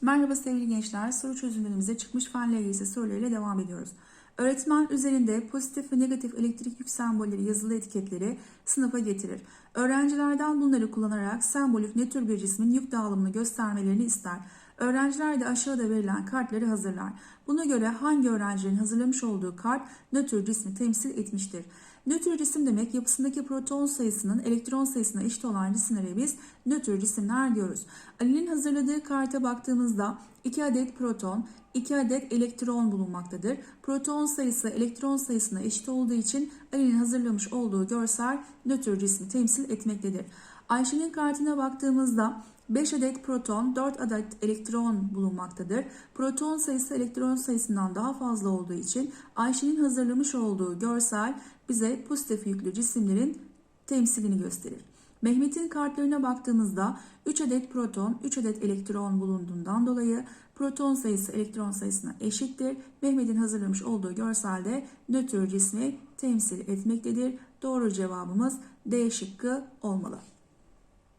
Merhaba sevgili gençler, soru çözümlerimize çıkmış fenle ilgili sorularıyla devam ediyoruz. Öğretmen üzerinde pozitif ve negatif elektrik yük sembolleri yazılı etiketleri sınıfa getirir. Öğrencilerden bunları kullanarak sembolik nötr bir cismin yük dağılımını göstermelerini ister. Öğrenciler de aşağıda verilen kartları hazırlar. Buna göre hangi öğrencinin hazırlamış olduğu kart nötr cismi temsil etmiştir? Nötr cisim demek yapısındaki proton sayısının elektron sayısına eşit olan cisimlere biz nötr cisimler diyoruz. Ali'nin hazırladığı karta baktığımızda 2 adet proton, 2 adet elektron bulunmaktadır. Proton sayısı elektron sayısına eşit olduğu için Ali'nin hazırlamış olduğu görsel nötr cismi temsil etmektedir. Ayşe'nin kartına baktığımızda 5 adet proton, 4 adet elektron bulunmaktadır. Proton sayısı elektron sayısından daha fazla olduğu için Ayşe'nin hazırlamış olduğu görsel bize pozitif yüklü cisimlerin temsilini gösterir. Mehmet'in kartlarına baktığımızda 3 adet proton, 3 adet elektron bulunduğundan dolayı proton sayısı elektron sayısına eşittir. Mehmet'in hazırlamış olduğu görselde nötr cismi temsil etmektedir. Doğru cevabımız D şıkkı olmalı.